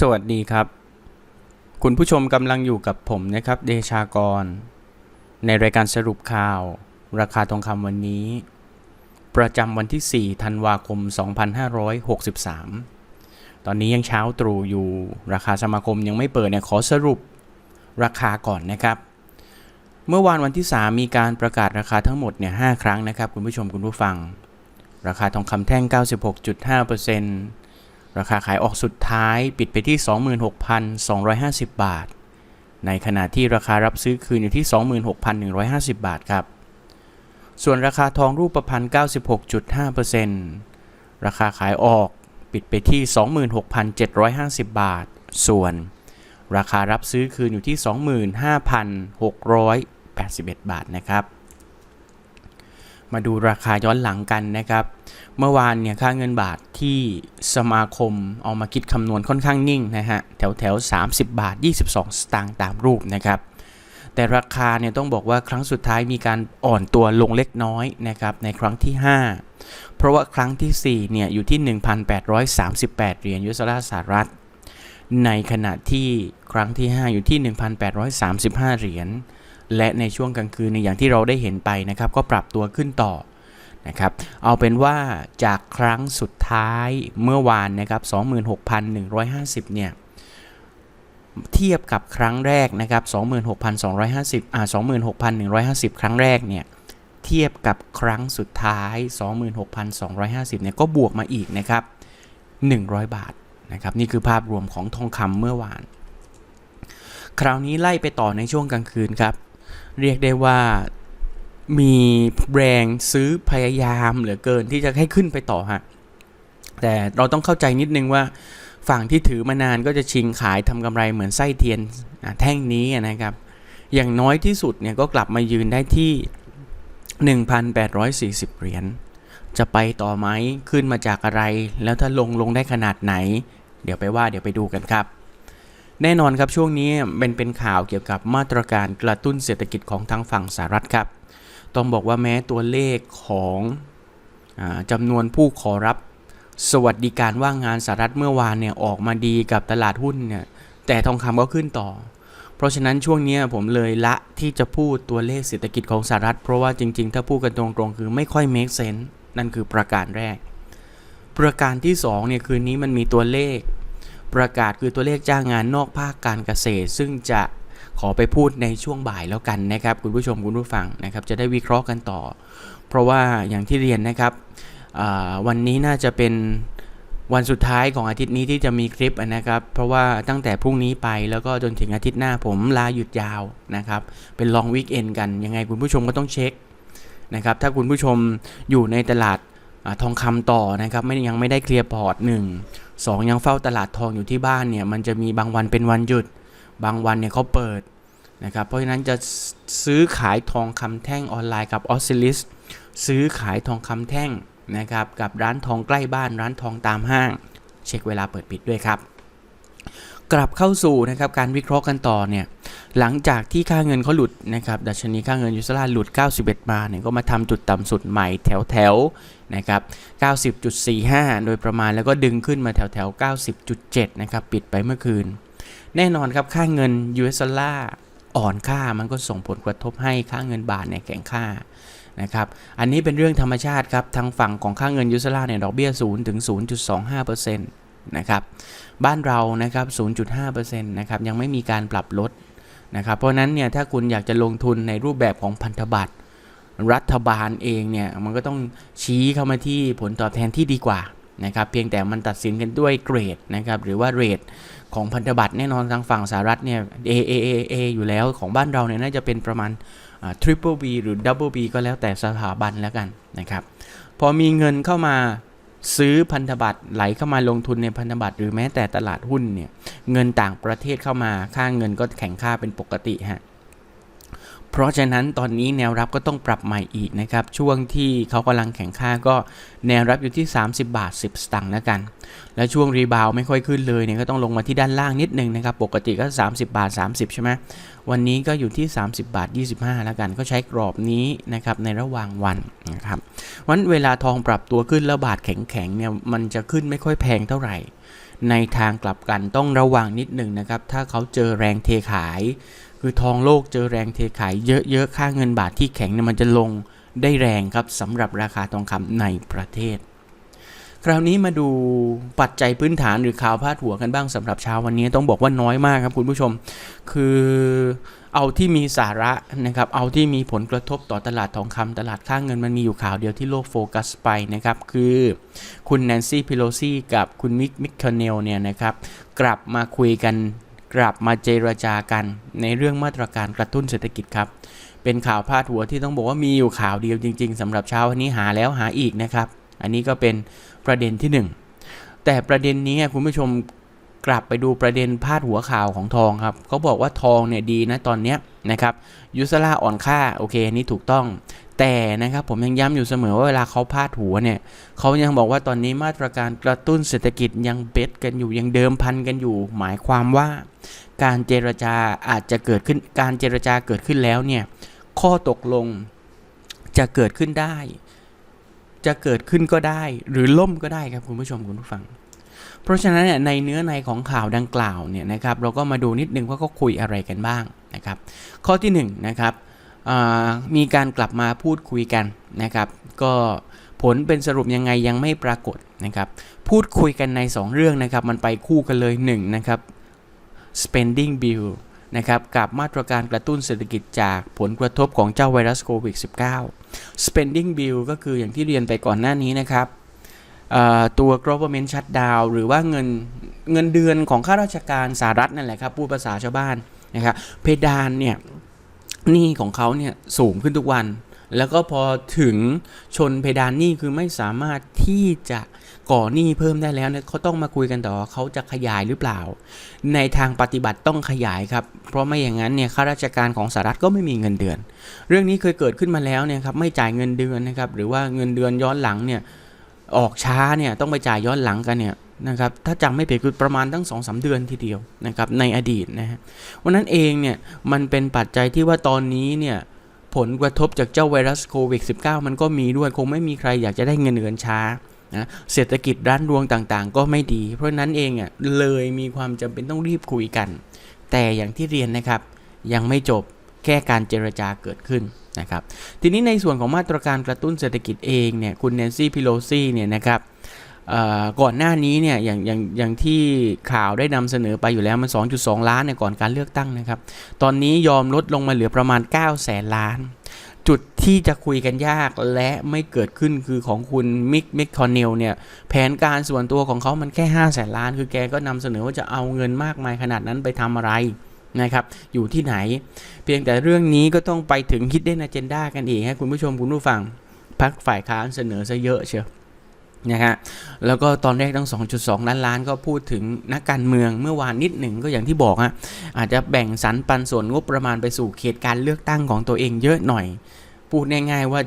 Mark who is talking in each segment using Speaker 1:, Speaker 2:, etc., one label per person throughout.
Speaker 1: สวัสดีครับ คุณผู้ชมกำลังอยู่กับผมนะครับ เดชากร ในรายการสรุปข่าว ราคาทองคำวันนี้ ประจำวันที่ 4 ธันวาคม 2563 ตอนนี้ยังเช้าตรู่อยู่ราคาสมาคมยังไม่เปิดเนี่ยขอสรุปราคาก่อนนะครับ เมื่อวานวันที่ 3 มีการประกาศราคาทั้งหมดเนี่ย5ครั้งนะครับ คุณผู้ชมคุณผู้ฟัง ราคาทองคำแท่ง 96.5% ราคาขายออกสุดท้ายปิดไปที่ 26,250 บาท ในขณะที่ราคารับซื้อคืนอยู่ที่ 26,150 บาทครับ ส่วนราคาทองรูปประพันธ์96.5%ราคาขายออกปิดไปที่ 26,750 บาท ส่วน ราคารับซื้อคืนอยู่ที่ 25,681 บาทนะครับ มาดูราคาย้อนหลังกันนะครับ เมื่อวานเนี่ยค่าเงินบาทที่สมาคมเอามาคิดคำนวณค่อนข้างนิ่งนะฮะ แถวแถว30 บาท 22 สตางค์ตามรูปนะครับ แต่ราคาเนี่ยต้องบอกว่าครั้งสุดท้ายมีการอ่อนตัวลงเล็กน้อยนะครับในครั้งที่ 5 เพราะว่าครั้งที่ 4 เนี่ยอยู่ที่ 1,838 เหรียญยูสดาสหรัฐ ในขณะที่ครั้งที่ 5 อยู่ที่ 1,835 เหรียญ และในช่วงกลางคืนในอย่างที่เราได้เห็นไปนะครับ ก็ปรับตัวขึ้นต่อนะครับ เอาเป็นว่าจากครั้งสุดท้ายเมื่อวานนะครับ 26,150 เนี่ย เทียบกับครั้งแรกนะครับ 26,250 อ่า 26,150 ครั้งแรกเนี่ย เทียบกับครั้งสุดท้าย 26,250 เนี่ย ก็บวกมาอีกนะครับ 100 บาทนะครับ นี่คือภาพรวมของทองคำเมื่อวาน คราวนี้ไล่ไปต่อในช่วงกลางคืนครับ เรียกได้ว่ามีแรงซื้อพยายามเหลือเกินที่จะให้ขึ้นไปต่อฮะแต่เราต้องเข้าใจนิดนึงว่าฝั่งที่ถือมานานก็จะชิงขายทำกำไรเหมือนไส้เทียนแท่งนี้นะครับ อย่างน้อยที่สุดเนี่ยก็กลับมายืนได้ที่ 1,840 เหรียญจะไปต่อไหมขึ้นมาจากอะไร แล้วถ้าลงลงได้ขนาดไหน เดี๋ยวไปว่าเดี๋ยวไปดูกันครับ แน่นอนครับช่วงนี้เป็นเป็นข่าวเกี่ยวกับมาตรการกระตุ้นเศรษฐกิจของทางฝั่งสหรัฐครับ ต้องบอกว่าแม้ตัวเลขของอจำนวนผู้ขอรับสวัสดิการว่างงานสหรัฐเมื่อวานเนี่ยออกมาดีกับตลาดหุ้นเนี่ยแต่ทองคำก็ขึ้นต่อ เพราะฉะนั้นช่วงนี้ผมเลยละที่จะพูดตัวเลขเศรษฐกิจของสหรัฐ เพราะว่าจริง ๆ ถ้าพูดกันตรงๆ คือไม่ค่อย make sense นั่นคือประการแรก ประการที่2เนี่ยคืนนี้มันมีตัวเลข ประกาศคือตัวเลขจ้างงานนอกภาคการเกษตร ซึ่งจะขอไปพูดในช่วงบ่ายแล้วกันนะครับ คุณผู้ชมคุณผู้ฟังนะครับ จะได้วิเคราะห์กันต่อ เพราะว่าอย่างที่เรียนนะครับวันนี้น่าจะเป็นวันสุดท้ายของอาทิตย์นี้ที่จะมีคลิปนะครับ เพราะว่าตั้งแต่พรุ่งนี้ไปแล้วก็จนถึงอาทิตย์หน้าผมลาหยุดยาวนะครับ เป็นลองวีคเอนกัน ยังไงคุณผู้ชมก็ต้องเช็คนะครับ ถ้าคุณผู้ชมอยู่ในตลาดอทองคำต่อนะครับ ไม่ยังไม่ได้เคลียร์พอร์ตหนึ่ง สองยังเฝ้าตลาดทองอยู่ที่บ้านเนี่ยมันจะมีบางวันเป็นวันหยุด บางวันเนี่ยเขาเปิดนะครับเพราะฉะนั้นจะซื้อขายทองคำแท่งออนไลน์กับออสซิลิสซื้อขายทองคำแท่งนะครับกับร้านทองใกล้บ้านร้านทองตามห้าง เช็คเวลาเปิดปิดด้วยครับ กลับเข้าสู่นะครับการวิเคราะห์กันต่อเนี่ยหลังจากที่ค่าเงินเขาหลุดนะครับดัชนีค่าเงินยูโรหลุด 91 บาทเนี่ยก็มาทำจุดต่ำสุดใหม่แถวแถวๆนะครับ90.45 โดยประมาณแล้วก็ดึงขึ้นมาแถวแถวๆ90.7 นะครับปิดไปเมื่อคืน แน่นอนครับค่าเงิน US ดอลลาร์อ่อนค่ามันก็ส่งผลกระทบให้ค่าเงินบาทเนี่ยแข็งค่านะครับอันนี้เป็นเรื่องธรรมชาติครับทางฝั่งของค่าเงิน US ดอลาเนี่ยดอกเบี้ย0ถึง0.25% นะครับ บ้านเรานะครับ 0.5%นะครับ ยังไม่มีการปรับลดนะครับ เพราะฉะนั้นเนี่ย ถ้าคุณอยากจะลงทุนในรูปแบบของพันธบัตรรัฐบาลเองเนี่ย มันก็ต้องชี้เข้ามาที่ผลตอบแทนที่ดีกว่านะครับ เพียงแต่มันตัดสินกันด้วยเกรดนะครับ หรือว่าเรทของพันธบัตรแน่นอนทางฝั่งสหรัฐเนี่ย A A A A อยู่แล้วของบ้านเราเนี่ยน่าจะเป็นประมาณ Triple B หรือ Double B ก็แล้วแต่สถาบันแล้วกันนะครับ พอมีเงินเข้ามา ซื้อพันธบัตรไหลเข้ามาลงทุนในพันธบัตรหรือแม้แต่ตลาดหุ้นเนี่ยเงินต่างประเทศเข้ามาค่าเงินก็แข็งค่าเป็นปกติฮะเพราะฉะนั้นตอนนี้แนวรับก็ต้องปรับใหม่อีกนะครับ ช่วงที่เขากำลังแข่งค่าก็แนวรับอยู่ที่ 30 บาท 10 สตางค์แล้วกัน และช่วงรีบาวไม่ค่อยขึ้นเลยเนี่ยก็ต้องลงมาที่ด้านล่างนิดนึงนะครับ ปกติก็ 30 บาท 30 ใช่ไหม วันนี้ก็อยู่ที่ 30 บาท 25 แล้วกันก็ใช้กรอบนี้นะครับในระหว่างวันนะครับวันเวลาทองปรับตัวขึ้นแล้วบาทแข็งๆเนี่ยมันจะขึ้นไม่ค่อยแพงเท่าไหร่ ในทางกลับกันต้องระวังนิดหนึ่งนะครับ ถ้าเขาเจอแรงเทขาย คือทองโลกเจอแรงเทขายเยอะๆค่าเงินบาทที่แข็งเนี่ยมันจะลงได้แรงครับสำหรับราคาทองคำในประเทศ คราวนี้มาดูปัจจัยพื้นฐานหรือข่าวพาดหัวกันบ้างสำหรับเช้าวันนี้ต้องบอกว่าน้อยมากครับคุณผู้ชม คือเอาที่มีสาระนะครับเอาที่มีผลกระทบต่อตลาดทองคำตลาดค่าเงินมันมีอยู่ข่าวเดียวที่โลกโฟกัสไปนะครับคือคุณแนนซี่พิโลซี่กับคุณมิกมิคเคเนลเนี่ยนะครับกลับมาคุยกันกลับมาเจรจากันในเรื่องมาตรการกระตุ้นเศรษฐกิจครับเป็นข่าวพาดหัวที่ต้องบอกว่ามีอยู่ข่าวเดียวจริง ๆสำหรับเช้าวันนี้หาแล้วหาอีกนะครับอันนี้ก็เป็น ประเด็นที่หนึ่งแต่ประเด็นนี้คุณผู้ชมกลับไปดูประเด็นพาดหัวข่าวของทองครับเขาบอกว่าทองเนี่ยดีนะตอนเนี้ยนะครับยุสลาอ่อนค่าโอเคอันนี้ถูกต้อง แต่นะครับผมยังย้ำอยู่เสมอว่าเวลาเขาพาดหัวเนี่ยเขายังบอกว่าตอนนี้มาตรการกระตุ้นเศรษฐกิจยังเบ็ดกันอยู่ยังเดิมพันกันอยู่ หมายความว่า การเจรจาอาจจะเกิดขึ้นการเจรจาเกิดขึ้นแล้วเนี่ยข้อตกลงจะเกิดขึ้นได้ จะเกิดขึ้นก็ได้ หรือล่มก็ได้ครับคุณผู้ชมคุณผู้ฟัง เพราะฉะนั้นเนี่ยในเนื้อในของข่าวดังกล่าวเนี่ยนะครับเราก็มาดูนิดนึงว่าเขาคุยอะไรกันบ้างนะครับ ข้อที่1นงนะครับมีการกลับมาพูดคุยกันนะครับ ก็ผลเป็นสรุปยังไงยังไม่ปรากฏนะครับ พูดคุยกันใน 2 เรื่องนะครับ มันไปคู่กันเลย1นะครับ spending bill นะครับกับมาตรการกระตุ้นเศรษฐกิจจากผลกระทบของเจ้าไวรัสโควิด -19 spending bill ก็คืออย่างที่เรียนไปก่อนหน้านี้นะครับตัว government shutdown หรือว่าเงินเงินเดือนของข้าราชการสหรัฐนั่นแหละครับพูดภาษาชาวบ้านนะครับเพดานเนี่ยหนี้ของเขาเนี่ยสูงขึ้นทุกวัน แล้วก็พอถึงชนเพดานหนี้คือไม่สามารถที่จะ ก่อหนี้เพิ่มได้แล้วเนี่ยเขาต้องมาคุยกันต่อเขาจะขยายหรือเปล่า ในทางปฏิบัติต้องขยายครับ เพราะไม่อย่างนั้นเนี่ยข้าราชการของสหรัฐก็ไม่มีเงินเดือน เรื่องนี้เคยเกิดขึ้นมาแล้วเนี่ยครับไม่จ่ายเงินเดือนนะครับหรือว่าเงินเดือนย้อนหลังเนี่ยออกช้าเนี่ยต้องไปจ่ายย้อนหลังกันเนี่ยนะครับถ้าจำไม่ผิดคือประมาณตั้ง2อสเดือนทีเดียวนะครับในอดีตนะฮะวันนั้นเองเนี่ยมันเป็นปัจจัยที่ว่าตอนนี้เนี่ยผลกระทบจากเจ้าไวรัสโควิด -19 มันก็มีด้วยคงไม่มีใครอยากจะได้เงินเดือนช้า นะเศรษฐกิจร้านรวงต่างๆ ก็ไม่ดี เพราะนั้นเองอะเลยมีความจำเป็นต้องรีบคุยกัน แต่อย่างที่เรียนนะครับ ยังไม่จบแค่การเจรจาเกิดขึ้นนะครับทีนี้ในส่วนของมาตรการกระตุ้นเศรษฐกิจเองเนี่ยคุณแนนซี่พิโลซี่เนี่ยนะครับก่อนหน้านี้เนี่ยอย่างอย่างอย่างที่ข่าวได้นำเสนอไปอยู่แล้วมัน 2.2 ล้านเนี่ยก่อนการเลือกตั้งนะครับ ตอนนี้ยอมลดลงมาเหลือประมาณ9แสนล้าน จุดที่จะคุยกันยากและไม่เกิดขึ้นคือของคุณมิกมิกคอนเนลเนี่ย แผนการส่วนตัวของเขามันแค่5 0 0แสนล้าน คือแกก็นำเสนอว่าจะเอาเงินมากมายขนาดนั้นไปทำอะไรนะครับ อยู่ที่ไหน เพียงแต่เรื่องนี้ก็ต้องไปถึงคิดได้นาเจนด้ากันอีกให้คุณผู้ชมคุณผู้ฟังพักฝ่ายค้านเสนอซะเยอะเชียว นะฮะแล้วก็ตอนแรกตั้ง 2.2 ล้านล้านก็พูดถึงนักการเมืองเมื่อวานนิดหนึ่งก็อย่างที่บอกฮะอาจจะแบ่งสรรปันส่วนงบประมาณไปสู่เขตการเลือกตั้งของตัวเองเยอะหน่อย พูดง่ายๆว่า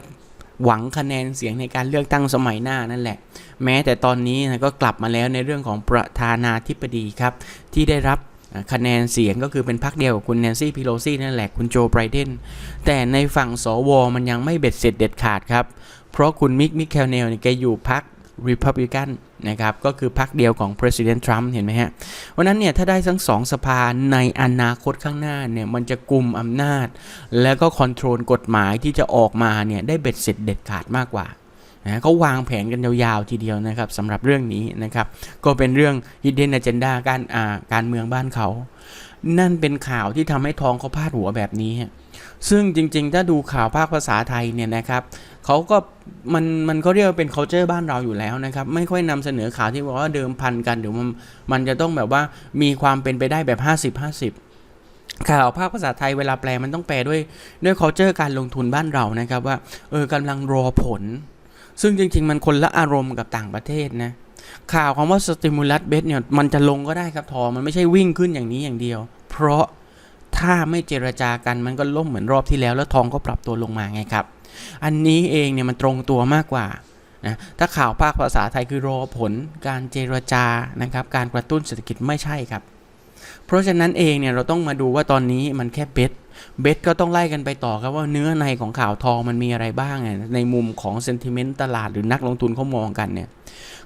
Speaker 1: หวังคะแนนเสียงในการเลือกตั้งสมัยหน้านั่นแหละ แม้แต่ตอนนี้นะก็กลับมาแล้วในเรื่องของประธานาธิบดีครับ ที่ได้รับคะแนนเสียงก็คือเป็นพรรคเดียวกับคุณแนนซี่พิโลซี่นั่นแหละคุณโจไบรเดนแต่ในฝั่งสวมันยังไม่เบ็ดเสร็จเด็ดขาดครับ เพราะคุณมิกมิคแคลเนลเนี่ยแกอยู่พรรค Republican นะครับก็คือพรรคเดียวของ President Trump เห็นไหมฮะวันนั้นเนี่ยถ้าได้ทั้งสองสภาในอนาคตข้างหน้าเนี่ยมันจะกลุ่มอำนาจ แล้วก็คอนโทรลกฎหมายที่จะออกมาเนี่ยได้เบ็ดเสร็จเด็ดขาดมากกว่านะเขาวางแผนกันยาวๆทีเดียวนะครับสำหรับเรื่องนี้นะครับก็เป็นเรื่อง hidden agenda การอาการเมืองบ้านเขา นั่นเป็นข่าวที่ทำให้ทองเขาพาดหัวแบบนี้ ซึ่งจริงๆ ถ้าดูข่าวภาคภาษาไทยเนี่ยนะครับเขาก็มันมันก็เรียกว่าเป็น culture บ้านเราอยู่แล้วนะครับ ไม่ค่อยนำเสนอข่าวที่บอกว่าเดิมพันกันเดี๋ยวมันมันจะต้องแบบว่ามีความเป็นไปได้แบบ 50 50ข่าวภาคภาษาไทยเวลาแปลมันต้องแปลด้วยด้วย culture การลงทุนบ้านเรานะครับว่าเออกำลังรอผล ซึ่งจริง ๆ มันคนละอารมณ์กับต่างประเทศนะ ข่าวคำว่า stimulus bet เนี่ยมันจะลงก็ได้ครับทอ มันไม่ใช่วิ่งขึ้นอย่างนี้อย่างเดียว เพราะ ถ้าไม่เจรจากันมันก็ล่มเหมือนรอบที่แล้ว แล้วทองก็ปรับตัวลงมาไงครับ อันนี้เองเนี่ยมันตรงตัวมากกว่านะถ้าข่าวภาคภาษาไทยคือรอผลการเจรจานะครับ การกระตุ้นเศรษฐกิจไม่ใช่ครับ เพราะฉะนั้นเองเนี่ยเราต้องมาดูว่าตอนนี้มันแค่เบสเบสก็ต้องไล่กันไปต่อครับว่าเนื้อในของข่าวทองมันมีอะไรบ้าง ในมุมของเซนติเมนต์ตลาดหรือนักลงทุนเขามองกันเนี่ย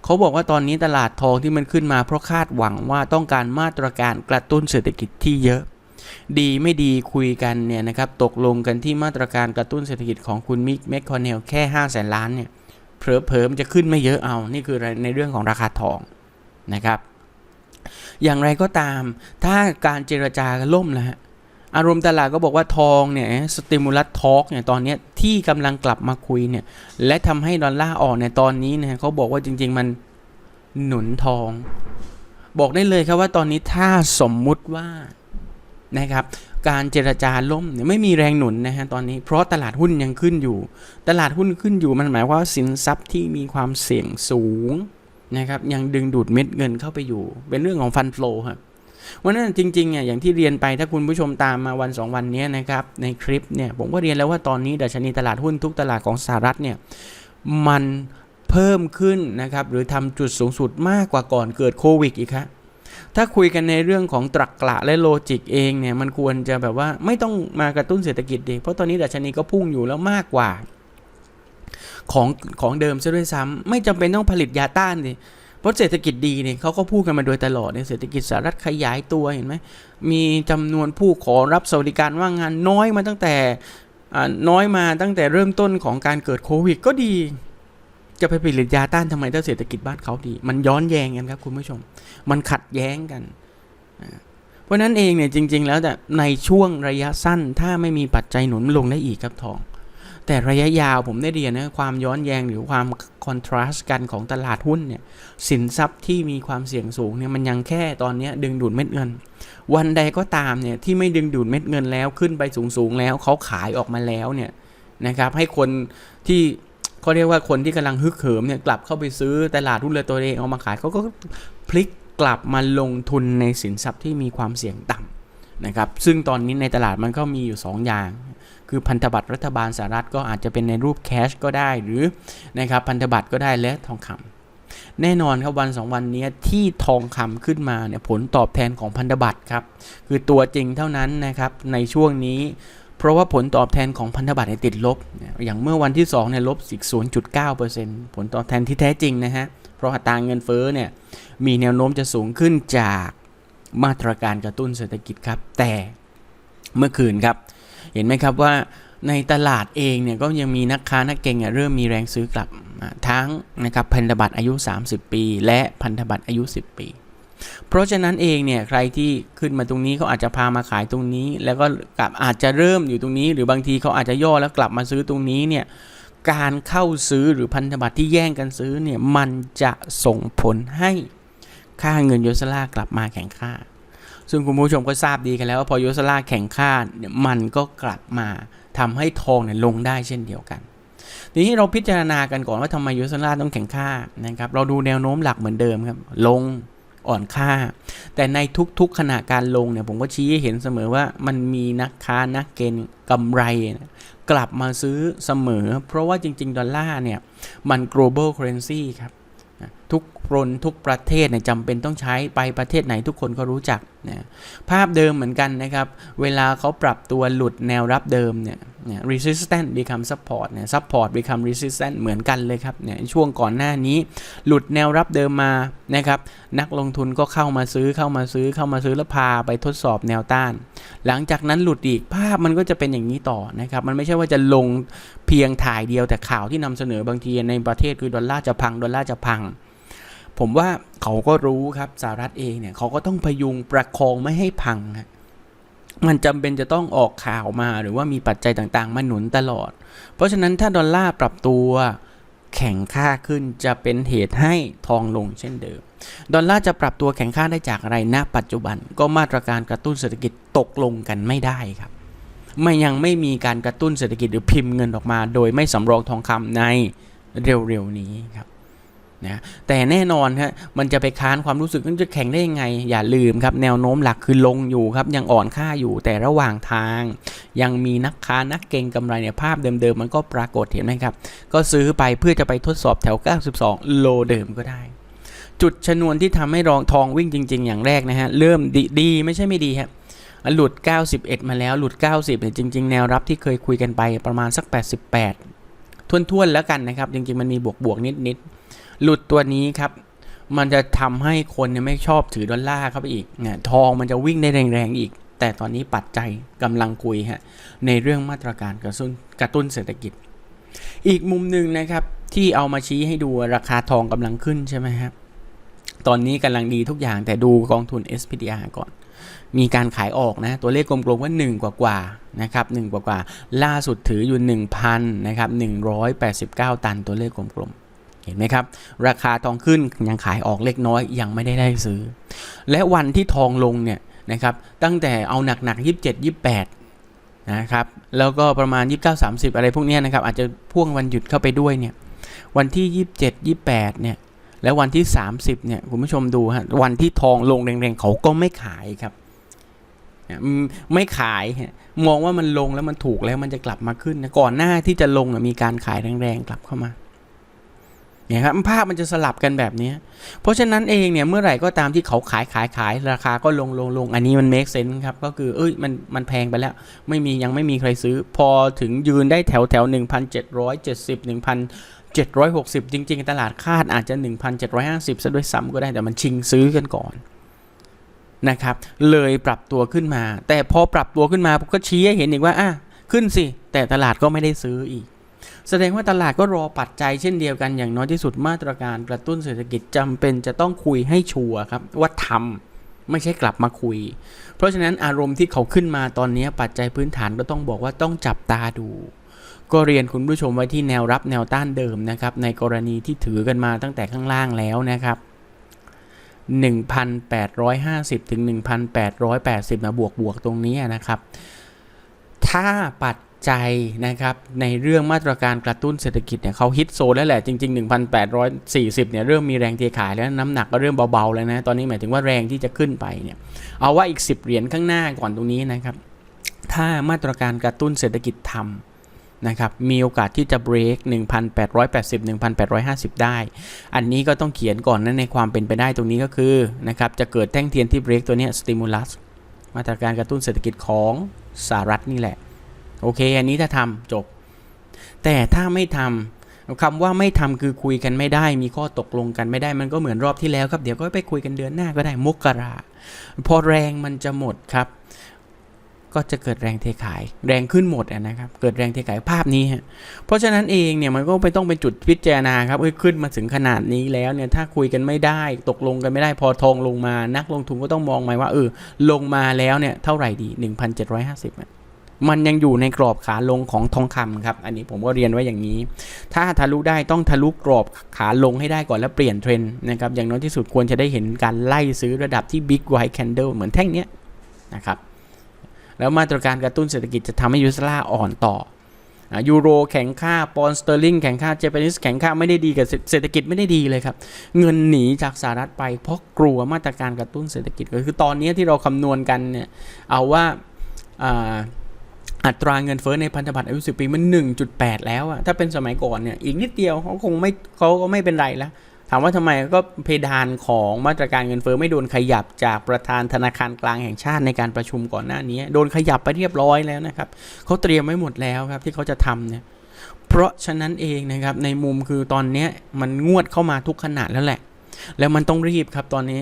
Speaker 1: เขาบอกว่าตอนนี้ตลาดทองที่มันขึ้นมาเพราะคาดหวังว่าต้องการมาตรการกระตุ้นเศรษฐกิจที่เยอะ ดีไม่ดีคุยกันเนี่ยนะครับตกลงกันที่มาตรการกระตุ้นเศรษฐกิจของคุณมิกแมคคอนเนลแค่5แสนล้านเนี่ยเผลอๆมันจะขึ้นไม่เยอะเอา นี่คือในเรื่องของราคาทองนะครับ อย่างไรก็ตาม ถ้าการเจรจาล่มแล้วฮะอารมณ์ตลาดก็บอกว่าทองเนี่ยสติมูลัสทอกเนี่ยตอนนี้ที่กำลังกลับมาคุยเนี่ยและทำให้ดอลลาร์ออกในยตอนนี้นี่ยเขาบอกว่าจริง ๆ มันหนุนทอง บอกได้เลยครับว่าตอนนี้ถ้าสมมุติว่า นะครับการเจรจาล่มไม่มีแรงหนุนนะฮะตอนนี้ เพราะตลาดหุ้นยังขึ้นอยู่ ตลาดหุ้นขึ้นอยู่มันหมายความว่าสินทรัพย์ที่มีความเสี่ยงสูงนะครับยังดึงดูดเม็ดเงินเข้าไปอยู่ เป็นเรื่องของฟันฟลครับวันนั้นจริงๆเนี่ยอย่างที่เรียนไปถ้าคุณผู้ชมตามมาวัน 2 วันนี้นะครับในคลิปเนี่ยผมก็เรียนแล้วว่าตอนนี้ดัชนีตลาดหุ้นทุกตลาดของสหรัฐเนี่ยมันเพิ่มขึ้นนะครับหรือทำจุดสูงสุดมากกว่าก่อนเกิดโควิดอีกครับ ถ้าคุยกันในเรื่องของตรรกะและโลจิกเองเนี่ยมันควรจะแบบว่าไม่ต้องมากระตุ้นเศรษฐกิจดีเพราะตอนนี้ดัชนีก็พุ่งอยู่แล้วมากกว่า ของของเดิมซะด้วยซ้ำไม่จำเป็นต้องผลิตยาต้านดิเพราะเศรษฐกิจดีเนี่ยเขาก็พูดกันมาโดยตลอดในเศรษฐกิจสหรัฐขยายตัวเห็นไหมมีจำนวนผู้ขอรับสวัสดิการว่างงานน้อยมาตั้งแต่น้อยมาตั้งแต่เริ่มต้นของการเกิดโควิดก็ดี จะไปผลิตยาต้านทำไมถ้าเศรษฐกิจบ้านเขาดี มันย้อนแย้งกันครับคุณผู้ชม มันขัดแย้งกัน เพราะนั้นเองเนี่ยจริง ๆ แล้วแต่ในช่วงระยะสั้นถ้าไม่มีปัจจัยหนุนลงได้อีกครับทอง แต่ระยะยาวผมได้เรียนนะความย้อนแยงหรือความคอนทราสต์กันของตลาดหุ้นเนี่ยสินทรัพย์ที่มีความเสี่ยงสูงเนี่ยมันยังแค่ตอนนี้ดึงดูดเม็ดเงิน วันใดก็ตามเนี่ยที่ไม่ดึงดูดเม็ดเงินแล้วขึ้นไปสูงๆแล้วเขาขายออกมาแล้วเนี่ยนะครับให้คนที่ เขาเรียกว่าคนที่กำลังฮึกเหิมเนี่ยกลับเข้าไปซื้อตลาดหุ้นเลยตัวเองเอามาขายเขาก็พลิกกลับมาลงทุนในสินทรัพย์ที่มีความเสี่ยงต่ำนะครับ ซึ่งตอนนี้ในตลาดมันก็มีอยู่ 2 อย่าง คือพันธบัตรรัฐบาลสหรัฐก็อาจจะเป็นในรูปแคชก็ได้หรือนะครับพันธบัตรก็ได้และทองคำแน่นอนครับวัน 2 วันนี้ที่ทองคำขึ้นมาเนี่ยผลตอบแทนของพันธบัตรครับ คือตัวจริงเท่านั้นนะครับในช่วงนี้ เพราะว่าผลตอบแทนของพันธบัตรเนี่ยติดลบ อย่างเมื่อวันที่2เนี่ยลบอีก0.9%ผลตอบแทนที่แท้จริงนะฮะ เพราะอัตราเงินเฟ้อเนี่ยมีแนวโน้มจะสูงขึ้นจากมาตรการกระตุ้นเศรษฐกิจครับ แต่เมื่อคืนครับ เห็นไหมครับว่าในตลาดเองเนี่ยก็ยังมีนักค้านักเก็งเริ่มมีแรงซื้อกลับทั้งนะครับพันธบัตรอายุ 30 ปี และพันธบัตรอายุ 10 ปี เพราะฉะนั้นเองเนี่ยใครที่ขึ้นมาตรงนี้เขาอาจจะพามาขายตรงนี้ แล้วก็กลับอาจจะเริ่มอยู่ตรงนี้ หรือบางทีเขาอาจจะย่อแล้วกลับมาซื้อตรงนี้เนี่ยการเข้าซื้อหรือพันธบัตรที่แย่งกันซื้อเนี่ยมันจะส่งผลให้ค่าเงินยูสลากลับมาแข่งค่า ซึ่งคุณผู้ชมก็ทราบดีกันแล้วว่าพอยูสลาแข่งค่าเนี่ยมันก็กลับมาทำให้ทองเนี่ยลงได้เช่นเดียวกัน ทีนี้เราพิจารณากันก่อนว่าทำไมยูสลาต้องแข่งค่านะครับ เราดูแนวโน้มหลักเหมือนเดิมครับ ลง อ่อนค่า แต่ในทุกๆขณะการลงเนี่ยผมก็ชี้ให้เห็นเสมอว่ามันมีนักค้านักเก็งกำไรนะกลับมาซื้อเสมอ เพราะว่าจริง ๆ ดอลลาร์เนี่ย มัน global currency ครับ ทุกคนทุกประเทศเนี่ยจำเป็นต้องใช้ไปประเทศไหนทุกคนก็รู้จัก นะภาพเดิมเหมือนกันนะครับ เวลาเขาปรับตัวหลุดแนวรับเดิมเนี่ย resistance become support เนี่ย support become resistance เหมือนกันเลยครับเนี่ยช่วงก่อนหน้านี้ หลุดแนวรับเดิมมานะครับ นักลงทุนก็เข้ามาซื้อเข้ามาซื้อเข้ามาซื้อแล้วพาไปทดสอบแนวต้าน หลังจากนั้นหลุดอีกภาพมันก็จะเป็นอย่างนี้ต่อนะครับ มันไม่ใช่ว่าจะลงเพียงถ่ายเดียวแต่ข่าวที่นำเสนอบางทีในประเทศคือดอลลาร์จะพังดอลลาร์จะพัง ผมว่าเขาก็รู้ครับสหรัฐเองเนี่ยเขาก็ต้องพยุงประคองไม่ให้พังฮะมันจำเป็นจะต้องออกข่าวมาหรือว่ามีปัจจัยต่างๆ มาหนุนตลอด เพราะฉะนั้นถ้าดอลลาร์ปรับตัวแข็งค่าขึ้นจะเป็นเหตุให้ทองลงเช่นเดิม ดอลลาร์จะปรับตัวแข็งค่าได้จากอะไรณปัจจุบันก็มาตรการกระตุ้นเศรษฐกิจตกลงกันไม่ได้ครับไม่ยังไม่มีการกระตุ้นเศรษฐกิจหรือพิมพ์เงินออกมา โดยไม่สำรองทองคำในเร็วๆนี้ครับ นะแต่แน่นอนครับมันจะไปค้านความรู้สึกมันจะแข็งได้ยังไง อย่าลืมครับแนวโน้มหลักคือลงอยู่ครับยังอ่อนค่าอยู่แต่ระหว่างทาง ยังมีนักค้านักเก็งกำไรเนี่ยภาพเดิมๆ มันก็ปรากฏเห็นไหมครับ ก็ซื้อไปเพื่อจะไปทดสอบแถว 92 โลเดิมก็ได้จุดชนวนที่ทำให้รองทองวิ่งจริง ๆ อย่างแรกนะฮะ เริ่มดีดีไม่ใช่ไม่ดีครับหลุด 91 มาแล้วหลุด 90เนี่ยจริง ๆ แนวรับที่เคยคุยกันไปประมาณสัก 88 ทวนๆแล้วกันนะครับ จริง ๆ มันมีบวก ๆ นิดๆ หลุดตัวนี้ครับ มันจะทำให้คนเนี่ยไม่ชอบถือดอลลาร์เข้าไปอีกเนี่ยทองมันจะวิ่งได้แรงๆอีก แต่ตอนนี้ปัจจัยกำลังคุยฮะในเรื่องมาตรการกระตุ้นกระตุ้นเศรษฐกิจ อีกมุมหนึ่งนะครับที่เอามาชี้ให้ดูราคาทองกำลังขึ้นใช่ไหมครับตอนนี้กำลังดีทุกอย่างแต่ดูกองทุน SPDR ก่อน มีการขายออกนะ ตัวเลขกลมๆว่า 1 กว่ากว่าๆนะครับ1กว่ากว่าๆล่าสุดถืออยู่ 1,000นะครับ189 ตันตัวเลขกลมๆ เห็นไหมครับ ราคาทองขึ้นยังขายออกเล็กน้อยยังไม่ได้ได้ซื้อ และวันที่ทองลงเนี่ยนะครับตั้งแต่เอาหนักๆ27 28นะครับแล้วก็ประมาณ 29 30 อะไรพวกนี้นะครับ อาจจะพ่วงวันหยุดเข้าไปด้วยเนี่ยวันที่ 27 28เนี่ยแล้ววันที่ 30เนี่ยคุณผู้ชมดูฮะวันที่ทองลงแรงๆเขาก็ไม่ขายครับ ไม่ขายมองว่ามันลงแล้วมันถูกแล้วมันจะกลับมาขึ้นนะก่อนหน้าที่จะลงมีการขายแรงๆกลับเข้ามา เนี่ยครับภาพมันจะสลับกันแบบนี้ เพราะฉะนั้นเองเนี่ยเมื่อไหร่ก็ตามที่เขาขายขายขายราคาก็ลงลงลงอันนี้มัน make sense ครับ ก็คือเอ้ยมันมันแพงไปแล้ว ไม่มียังไม่มีใครซื้อ พอถึงยืนได้แถวแถว 1,770 1,760 จริง ๆ ตลาดคาดอาจจะ 1,750ซะด้วยซ้ำก็ได้แต่มันชิงซื้อกันก่อนนะครับเลยปรับตัวขึ้นมา แต่พอปรับตัวขึ้นมาก็ชี้ให้เห็นอีกว่าอะขึ้นสิ แต่ตลาดก็ไม่ได้ซื้ออีก แสดงว่าตลาดก็รอปัจจัยเช่นเดียวกันอย่างน้อยที่สุดมาตรการกระตุ้นเศรษฐกิจจำเป็นจะต้องคุยให้ชัวร์ครับว่าทำไม่ใช่กลับมาคุย เพราะฉะนั้นอารมณ์ที่เขาขึ้นมาตอนนี้ปัจจัยพื้นฐานก็ต้องบอกว่าต้องจับตาดู ก็เรียนคุณผู้ชมไว้ที่แนวรับแนวต้านเดิมนะครับในกรณีที่ถือกันมาตั้งแต่ข้างล่างแล้วนะครับ1,850ถึง1,880นะบวกบวกตรงนี้นะครับ ถ้าปัจ จัยนะครับในเรื่องมาตรการกระตุ้นเศรษฐกิจเนี่ยเขาฮิตโซนแล้วแหละจริง ๆ 1,840เนี่ยเริ่มมีแรงเทขายแล้วน้ำหนักก็เริ่มเบาๆแล้วนะตอนนี้หมายถึงว่าแรงที่จะขึ้นไปเนี่ยเอาว่าอีก 10 เหรียญข้างหน้าก่อนตรงนี้นะครับถ้ามาตรการกระตุ้นเศรษฐกิจทำนะครับมีโอกาสที่จะเบรก1,880 1,850 ได้ อันนี้ก็ต้องเขียนก่อนนะในความเป็นไปได้ตรงนี้ก็คือนะครับจะเกิดแท่งเทียนที่เบรกตัวนี้สติมูลัสมาตรการกระตุ้นเศรษฐกิจของสหรัฐนี่แหละ โอเค อันนี้ถ้าทำจบ แต่ถ้าไม่ทำคำว่าไม่ทำคือคุยกันไม่ได้ มีข้อตกลงกันไม่ได้มันก็เหมือนรอบที่แล้วครับ เดี๋ยวก็ไปคุยกันเดือนหน้าก็ได้มกราพอแรงมันจะหมดครับ ก็จะเกิดแรงเทขาย แรงขึ้นหมดอะนะครับ เกิดแรงเทขายภาพนี้ฮะเพราะฉะนั้นเองเนี่ยมันก็ไปต้องเป็นจุดพิจารณาครับเอ้ยขึ้นมาถึงขนาดนี้แล้วเนี่ยถ้าคุยกันไม่ได้ตกลงกันไม่ได้พอทองลงมา นักลงทุนก็ต้องมองไหมว่าเออลงมาแล้วเนี่ยเท่าไหร่ดี 1,750อะ มันยังอยู่ในกรอบขาลงของทองคำครับ อันนี้ผมก็เรียนไว้อย่างนี้ ถ้าทะลุได้ต้องทะลุกรอบขาลงให้ได้ก่อนแล้วเปลี่ยนเทรนด์นะครับ อย่างน้อยที่สุดควรจะได้เห็นการไล่ซื้อระดับที่ Big White Candle เหมือนแท่งเนี้ยนะครับ แล้วมาตรการกระตุ้นเศรษฐกิจจะทำให้ยูสลาอ่อนต่อยูโรแข็งค่า ปอนด์สเตอร์ลิงแข็งค่า เจแปนิสแข็งค่าไม่ได้ดีกับเศรเศรษฐกิจไม่ได้ดีเลยครับ เงินหนีจากสหรัฐไปเพราะกลัวมาตรการกระตุ้นเศรษฐกิจก็คือตอนนี้ที่เราคำนวณกันเนี่ยเอาว่า อัตราเงินเฟ้อในพันธบัตรอายุ10 ปีมัน 1.8 แล้วอะถ้าเป็นสมัยก่อนเนี่ยอีกนิดเดียวเขาคงไม่เขาก็ไม่เป็นไรแล้ว ถามว่าทำไมก็เพดานของมาตรการเงินเฟ้อไม่โดนขยับจากประธานธนาคารกลางแห่งชาติในการประชุมก่อนหน้านี้ โดนขยับไปเรียบร้อยแล้วนะครับเขาเตรียมไว้หมดแล้วครับที่เขาจะทำเนี่ยเพราะฉะนั้นเองนะครับในมุมคือตอนนี้มันงวดเข้ามาทุกขนาดแล้วแหละ แล้วมันต้องรีบครับตอนนี้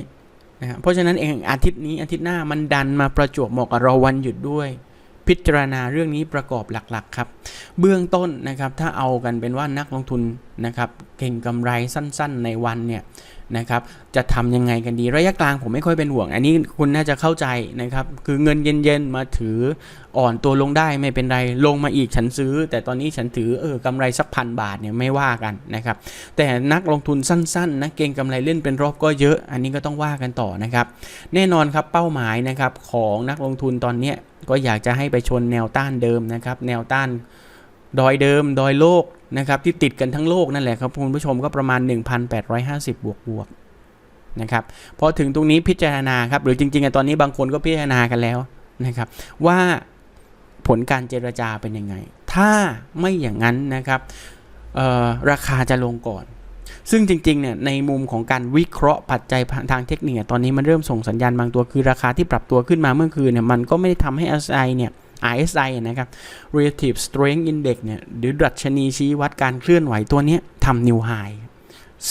Speaker 1: นะครับเพราะฉะนั้นเองอาทิตย์นี้อาทิตย์หน้ามันดันมาประจวบเหมาะกับเราวันหยุดด้วย พิจารณาเรื่องนี้ประกอบหลักๆครับ เบื้องต้นนะครับถ้าเอากันเป็นว่านักลงทุนนะครับเก่งกำไรสั้นๆในวันเนี่ย นะครับจะทำยังไงกันดีระยะกลางผมไม่ค่อยเป็นห่วง อันนี้คุณน่าจะเข้าใจนะครับคือเงินเย็นๆมาถืออ่อนตัวลงได้ไม่เป็นไรลงมาอีกฉันซื้อ แต่ตอนนี้ฉันถือเออกำไรสักพันบาทเนี่ยไม่ว่ากันนะครับแต่นักลงทุนสั้นๆนะเก่งกำไรเล่นเป็นรอบก็เยอะ อันนี้ก็ต้องว่ากันต่อนะครับแน่นอนครับเป้าหมายนะครับของนักลงทุนตอนนี้ก็อยากจะให้ไปชนแนวต้านเดิมนะครับแนวต้าน ดอยเดิมดอยโลกนะครับที่ติดกันทั้งโลกนั่นแหละครับคุณผู้ชมก็ประมาณ 1,850 บวกบวกนะครับพอถึงตรงนี้พิจารณาครับหรือจริงๆอะตอนนี้บางคนก็พิจารณากันแล้วนะครับว่าผลการเจรจาเป็นยังไง ถ้าไม่อย่างนั้นนะครับราคาจะลงก่อน ซึ่งจริงๆเนี่ยในมุมของการวิเคราะห์ปัจจัยทางเทคนิคเนี่ยตอนนี้มันเริ่มส่งสัญญาณบางตัวคือราคาที่ปรับตัวขึ้นมาเมื่อคืนเนี่ยมันก็ไม่ได้ทำให้ RSI เนี่ย RSI นะครับ Relative Strength Index เนี่ยหรือดัชนีชี้วัดการเคลื่อนไหวตัวนี้ทำ New High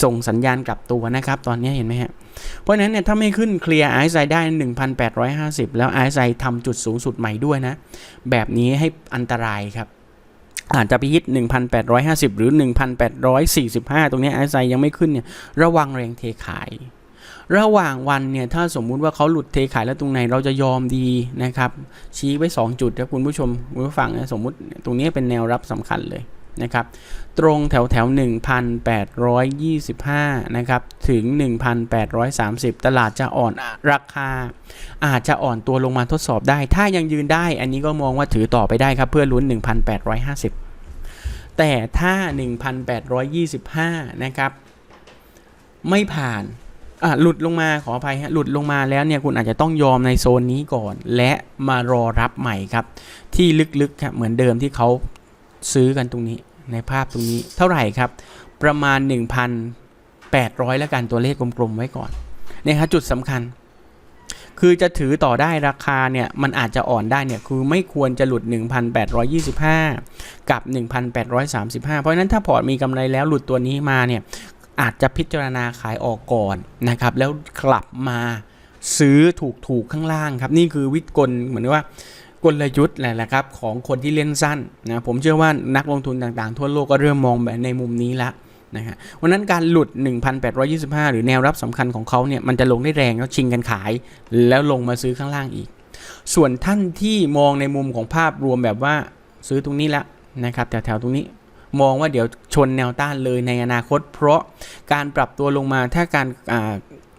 Speaker 1: ส่งสัญญาณกลับตัวนะครับ ตอนนี้เห็นไหมฮะ เพราะฉะนั้นเนี่ยถ้าไม่ขึ้นเคลียร์ RSI ได้ 1,850 แล้ว RSI ทำจุดสูงสุดใหม่ด้วยนะ แบบนี้ให้อันตรายครับอาจจะไปฮิต1,850 หรือ 1,845 ตรงนี้ RSI ยังไม่ขึ้นเนี่ยระวังแรงเทขาย ระหว่างวันเนี่ยถ้าสมมุติว่าเขาหลุดเทขายแล้วตรงไหนเราจะยอมดีนะครับชี้ไว้ 2 จุดนะคุณผู้ชมคุณผู้ฟังนะสมมุติตรงนี้เป็นแนวรับสำคัญเลยนะครับตรงแถวแถว 1,825 นะครับถึง 1,830 ตลาดจะอ่อนราคา อาจจะอ่อนตัวลงมาทดสอบได้ ถ้ายังยืนได้ อันนี้ก็มองว่าถือต่อไปได้ครับ เพื่อลุ้น 1,850 แต่ถ้า 1,825 นะครับ ไม่ผ่าน อะหลุดลงมาขออภัยฮะหลุดลงมาแล้วเนี่ยคุณอาจจะต้องยอมในโซนนี้ก่อน และมารอรับใหม่ครับ ที่ลึกๆครับเหมือนเดิมที่เขาซื้อกันตรงนี้ในภาพตรงนี้เท่าไหร่ครับ ประมาณ 1,800 แล้วกันตัวเลขกลมๆไว้ก่อนเนี่ยครับจุดสำคัญ คือจะถือต่อได้ราคาเนี่ยมันอาจจะอ่อนได้เนี่ยคือไม่ควรจะหลุด 1,825 กับ 1,835 เพราะฉะนั้นถ้าพอร์ตมีกำไรแล้วหลุดตัวนี้มาเนี่ย อาจจะพิจารณาขายออกก่อนนะครับแล้วกลับมาซื้อถูกๆข้างล่างครับ นี่คือวิกลเหมือนว่ากลยุทธ์แหละครับของคนที่เล่นสั้นนะผมเชื่อว่านักลงทุนต่างๆ ทั่วโลกก็เริ่มมองแบบในมุมนี้ละนะฮะวันนั้นการหลุด 1,825 หรือแนวรับสำคัญของเขาเนี่ยมันจะลงได้แรงแล้วชิงกันขาย แล้วลงมาซื้อข้างล่างอีก ส่วนท่านที่มองในมุมของภาพรวมแบบว่าซื้อตรงนี้ละนะครับแถวๆตรงนี้ มองว่าเดี๋ยวชนแนวต้านเลยในอนาคต เพราะการปรับตัวลงมาถ้าการ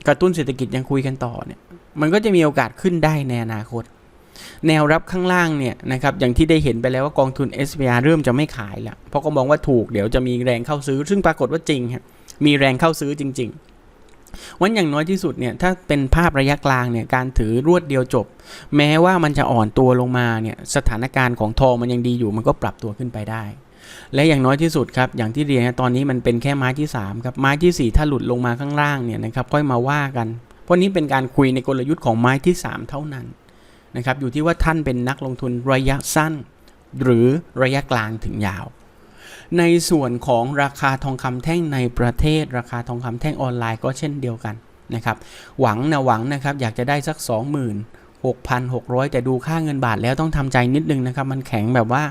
Speaker 1: กระตุ้นเศรษฐกิจยังคุยกันต่อเนี่ยมันก็จะมีโอกาสขึ้นได้ในอนาคต แนวรับข้างล่างเนี่ยนะครับอย่างที่ได้เห็นไปแล้วว่ากองทุน SPR เริ่มจะไม่ขายแล้วเพราะก็มองว่าถูกเดี๋ยวจะมีแรงเข้าซื้อ ซึ่งปรากฏว่าจริงครับมีแรงเข้าซื้อจริง ๆวันอย่างน้อยที่สุดเนี่ยถ้าเป็นภาพระยะกลางเนี่ยการถือรวดเดียวจบ แม้ว่ามันจะอ่อนตัวลงมาเนี่ยสถานการณ์ของทองมันยังดีอยู่มันก็ปรับตัวขึ้นไปได้ และอย่างน้อยที่สุดครับอย่างที่เรียนตอนนี้มันเป็นแค่ไม้ที่3ครับไม้ที่ 4 ถ้าหลุดลงมาข้างล่างเนี่ยนะครับค่อยมาว่ากัน เพราะนี้เป็นการคุยในกลยุทธ์ของไม้ที่ 3 เท่านั้นนะครับอยู่ที่ว่าท่านเป็นนักลงทุนระยะสั้น หรือระยะกลางถึงยาว ในส่วนของราคาทองคำแท่งในประเทศ ราคาทองคำแท่งออนไลน์ก็เช่นเดียวกันนะครับหวังนะหวังนะครับอยากจะได้สัก26,600 แต่ดูค่าเงินบาทแล้วต้องทำใจนิดนึงนะครับ มันแข็งแบบว่า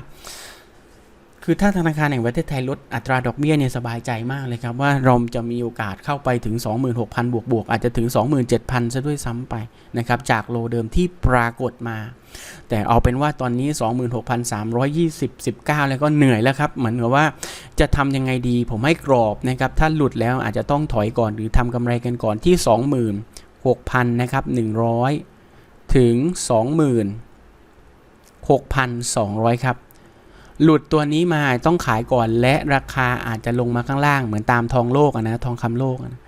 Speaker 1: คือถ้าธนาคารแห่งประเทศไทยลดอัตราดอกเบี้ยเนี่ยสบายใจมากเลยครับ ว่าเราจะมีโอกาสเข้าไปถึง 26,000 บวกบวกอาจจะถึง 27,000 ซะด้วยซ้ำไปนะครับจากโลเดิมที่ปรากฏมา แต่เอาเป็นว่าตอนนี้ 26,320 19 แล้วก็เหนื่อยแล้วครับ เหมือนกับว่าจะทำยังไงดีผมให้กรอบนะครับ ถ้าหลุดแล้วอาจจะต้องถอยก่อนหรือทำกำไรกันก่อนที่ 26,000 นะครับ 100 ถึง 20,6200 ครับ หลุดตัวนี้มาต้องขายก่อนและราคาอาจจะลงมาข้างล่างเหมือนตามทองโลกนะทองคำโลกนะ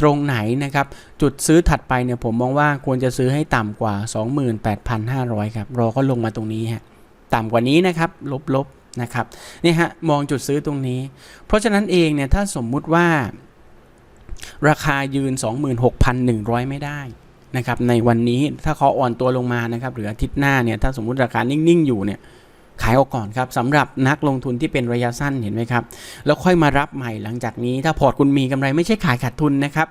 Speaker 1: ตรงไหนนะครับ จุดซื้อถัดไปเนี่ยผมมองว่าควรจะซื้อให้ต่ำกว่า 28,500 ครับรอเขาลงมาตรงนี้ฮะต่ำกว่านี้นะครับ ลบๆนะครับนี่ฮะมองจุดซื้อตรงนี้ เพราะฉะนั้นเองเนี่ยถ้าสมมุติว่า ราคายืน 26,100 ไม่ได้นะครับในวันนี้ถ้าเขาอ่อนตัวลงมานะครับหรืออาทิตย์หน้าเนี่ยถ้าสมมุติราคานิ่งๆอยู่เนี่ย ขายออกก่อนครับสำหรับนักลงทุนที่เป็นระยะสั้นเห็นไหมครับ แล้วค่อยมารับใหม่หลังจากนี้ ถ้าพอร์ตคุณมีกำไรไม่ใช่ขายขาดทุนนะครับ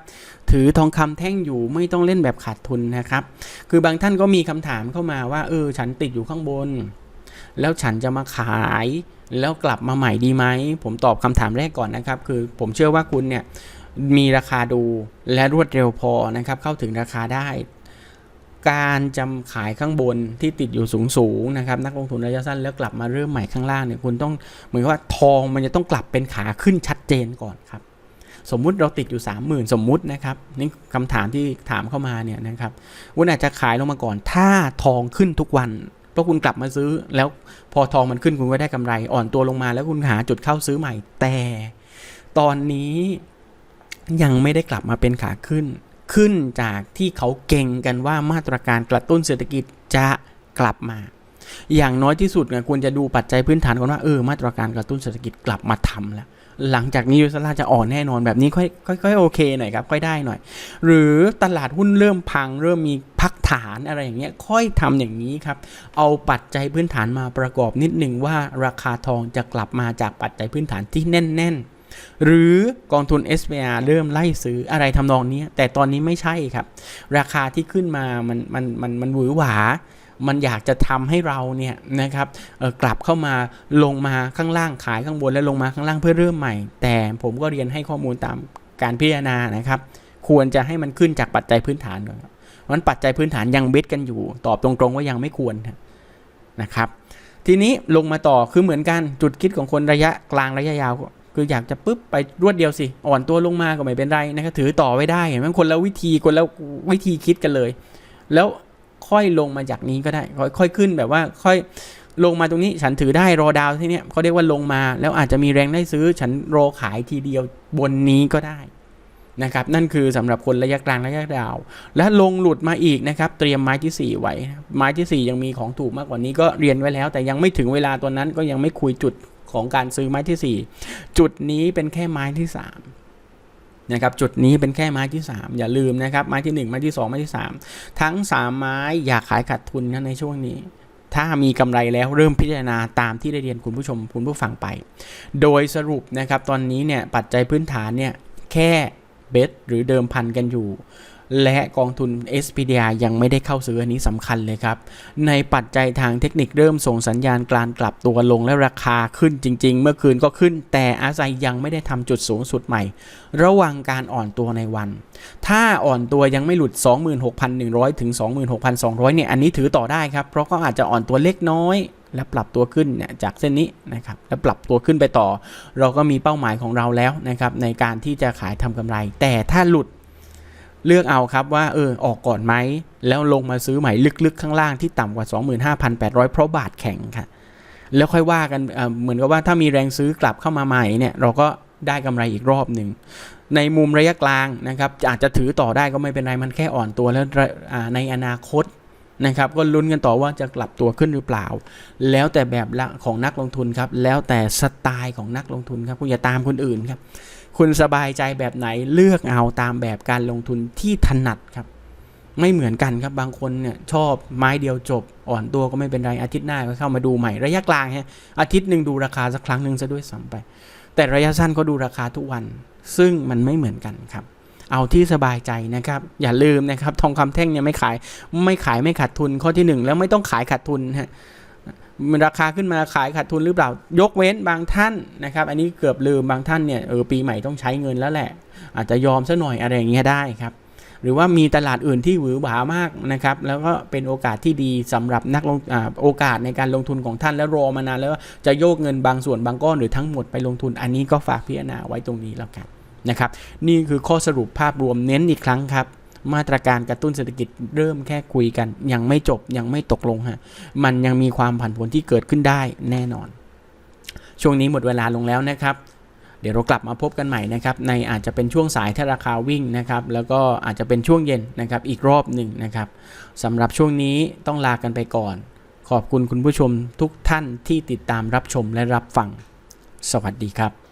Speaker 1: ถือทองคำแท่งอยู่ไม่ต้องเล่นแบบขาดทุนนะครับ คือบางท่านก็มีคำถามเข้ามาว่าเออฉันติดอยู่ข้างบน แล้วฉันจะมาขายแล้วกลับมาใหม่ดีไหม ผมตอบคำถามแรกก่อนนะครับ คือผมเชื่อว่าคุณเนี่ยมีราคาดูและรวดเร็วพอนะครับเข้าถึงราคาได้ การจำขายข้างบนที่ติดอยู่สูงสูงๆนะครับนักลงทุนระยะสั้นแล้วกลับมาเริ่มใหม่ข้างล่างเนี่ยคุณต้องเหมือนว่าทองมันจะต้องกลับเป็นขาขึ้นชัดเจนก่อนครับสมมุติเราติดอยู่ 30,000 สมมุตินะครับนี่คำถามที่ถามเข้ามาเนี่ยนะครับคุณอาจจะขายลงมาก่อน ถ้าทองขึ้นทุกวันเพราะคุณกลับมาซื้อ แล้วพอทองมันขึ้นคุณก็ได้กำไร อ่อนตัวลงมาแล้วคุณหาจุดเข้าซื้อใหม่ แต่ตอนนี้ยังไม่ได้กลับมาเป็นขาขึ้น ขึ้นจากที่เขาเก่งกันว่ามาตรการกระตุ้นเศรษฐกิจจะกลับมา อย่างน้อยที่สุดเนี่ยควรจะดูปัจจัยพื้นฐานก่อนว่าเออมาตรการกระตุ้นเศรษฐกิจกลับมาทำแล้วหลังจากนี้ยูสลาจะอ่อนแน่นอนแบบนี้ค่อยค่อยค่อยโอเคหน่อยครับค่อยได้หน่อย หรือตลาดหุ้นเริ่มพัง เริ่มมีพักฐานอะไรอย่างเงี้ยค่อยทำอย่างนี้ครับ เอาปัจจัยพื้นฐานมาประกอบนิดหนึ่งว่าราคาทองจะกลับมาจากปัจจัยพื้นฐานที่แน่น ๆ หรือกองทุน SPR เริ่มไล่ซื้ออะไรทำนองนี้ แต่ตอนนี้ไม่ใช่ครับ ราคาที่ขึ้นมามันมันมันมันหวือหวา มันอยากจะทำให้เราเนี่ยนะครับกลับเข้ามาลงมาข้างล่างขายข้างบนแล้วลงมาข้างล่างเพื่อเริ่มใหม่ แต่ผมก็เรียนให้ข้อมูลตามการพิจารณานะครับ ควรจะให้มันขึ้นจากปัจจัยพื้นฐานก่อนครับวันปัจจัยพื้นฐานยังเบ็ดกันอยู่ ตอบตรงๆว่ายังไม่ควรนะครับ ทีนี้ลงมาต่อคือเหมือนกันจุดคิดของคนระยะกลางระยะยาว คืออยากจะปุ๊บไปรวดเดียวสิ อ่อนตัวลงมาก็ไม่เป็นไรนะครับถือต่อไว้ได้เห็นไหมคนละวิธีคนละวิธีคิดกันเลย แล้วค่อยลงมาจากนี้ก็ได้ค่อยค่อยขึ้นแบบว่าค่อยลงมาตรงนี้ฉันถือได้รอดาวที่เนี้ยเขาเรียกว่าลงมา แล้วอาจจะมีแรงได้ซื้อ ฉันรอขายทีเดียวบนนี้ก็ได้นะครับนั่นคือสำหรับคนระยะกลางระยะยาว และลงหลุดมาอีกนะครับ เตรียมไม้ที่ 4 ไว้ ไม้ทีสี่ 4 ยังมีของถูกมากกว่านี้ก็เรียนไว้แล้ว แต่ยังไม่ถึงเวลาตัวนั้นก็ยังไม่คุยจุด ของการซื้อไม้ที่ 4 จุดนี้เป็นแค่ไม้ที่3นะครับจุดนี้เป็นแค่ไม้ที่ 3 อย่าลืมนะครับไม้ที่ 1 ไม้ที่ 2 ไม้ที่ 3 ทั้ง 3 ไม้อย่าขายขาดทุนนะในช่วงนี้ถ้ามีกำไรแล้วเริ่มพิจารณาตามที่ได้เรียนคุณผู้ชมคุณผู้ฟังไป โดยสรุปนะครับตอนนี้เนี่ยปัจจัยพื้นฐานเนี่ยแค่เบสหรือเดิมพันกันอยู่ และกองทุน SPDR ยังไม่ได้เข้าซื้ออันนี้สำคัญเลยครับ ในปัจจัยทางเทคนิคเริ่มส่งสัญญาณการกลับตัวลงและราคาขึ้นจริง ๆ เมื่อคืนก็ขึ้น แต่อาศัยยังไม่ได้ทำจุดสูงสุดใหม่ ระว่างการอ่อนตัวในวัน ถ้าอ่อนตัวยังไม่หลุด 26,100 ถึง 26,200 เนี่ยอันนี้ถือต่อได้ครับ เพราะก็อาจจะอ่อนตัวเล็กน้อยและปรับตัวขึ้นเนี่ยจากเส้นนี้นะครับแล้วปรับตัวขึ้นไปต่อ เราก็มีเป้าหมายของเราแล้วนะครับในการที่จะขายทำกำไร แต่ถ้าหลุด เลือกเอาครับว่าเออออกก่อนไหม แล้วลงมาซื้อใหม่ลึกๆข้างล่างที่ต่ำกว่า 25,800 เพราะบาทแข็งค่ะ แล้วค่อยว่ากันเเหมือนกับว่าถ้ามีแรงซื้อกลับเข้ามาใหม่เนี่ยเราก็ได้กำไรอีกรอบหนึ่ง ในมุมระยะกลางนะครับอาจจะถือต่อได้ก็ไม่เป็นไรมันแค่อ่อนตัวแล้วในอนาคตนะครับก็ลุ้นกันต่อว่าจะกลับตัวขึ้นหรือเปล่า แล้วแต่แบบละของนักลงทุนครับ แล้วแต่สไตล์ของนักลงทุนครับคุณอย่าตามคนอื่นครับ คุณสบายใจแบบไหนเลือกเอาตามแบบการลงทุนที่ถนัดครับ ไม่เหมือนกันครับบางคนเนี่ยชอบไม้เดียวจบ อ่อนตัวก็ไม่เป็นไรอาทิตย์หน้าก็เข้ามาดูใหม่ระยะกลางฮะอาทิตย์หนึ่งดูราคาสักครั้งหนึ่งซะด้วยซ้ำไป แต่ระยะสั้นก็ดูราคาทุกวัน ซึ่งมันไม่เหมือนกันครับเอาที่สบายใจนะครับ อย่าลืมนะครับ ทองคำแท่งเนี่ยไม่ขายไม่ขายไม่ขาดทุนข้อที่หนึ่งแล้วไม่ต้องขายขาดทุนฮะ มันราคาขึ้นมาขายขาดทุนหรือเปล่า ยกเว้นบางท่านนะครับ อันนี้เกือบลืมบางท่านเนี่ยเออปีใหม่ต้องใช้เงินแล้วแหละ อาจจะยอมซะหน่อยอะไรอย่างเงี้ยได้ครับ หรือว่ามีตลาดอื่นที่หวือหวามากนะครับ แล้วก็เป็นโอกาสที่ดีสำหรับนักลงอาโอกาสในการลงทุนของท่านแล้วรอมานานแล้วจะโยกเงินบางส่วนบางก้อนหรือทั้งหมดไปลงทุน อันนี้ก็ฝากพิจารณาไว้ตรงนี้แล้วกันนะครับ นี่คือข้อสรุปภาพรวมเน้นอีกครั้งครับ มาตรการกระตุ้นเศรษฐกิจเริ่มแค่คุยกัน ยังไม่จบยังไม่ตกลงฮะมันยังมีความผันผวนที่เกิดขึ้นได้แน่นอน ช่วงนี้หมดเวลาลงแล้วนะครับเดี๋ยวเรากลับมาพบกันใหม่นะครับในอาจจะเป็นช่วงสายถ้าราคาวิ่งนะครับแล้วก็อาจจะเป็นช่วงเย็นนะครับอีกรอบหนึ่งนะครับสำหรับช่วงนี้ต้องลากันไปก่อน ขอบคุณคุณผู้ชมทุกท่านที่ติดตามรับชมและรับฟัง สวัสดีครับ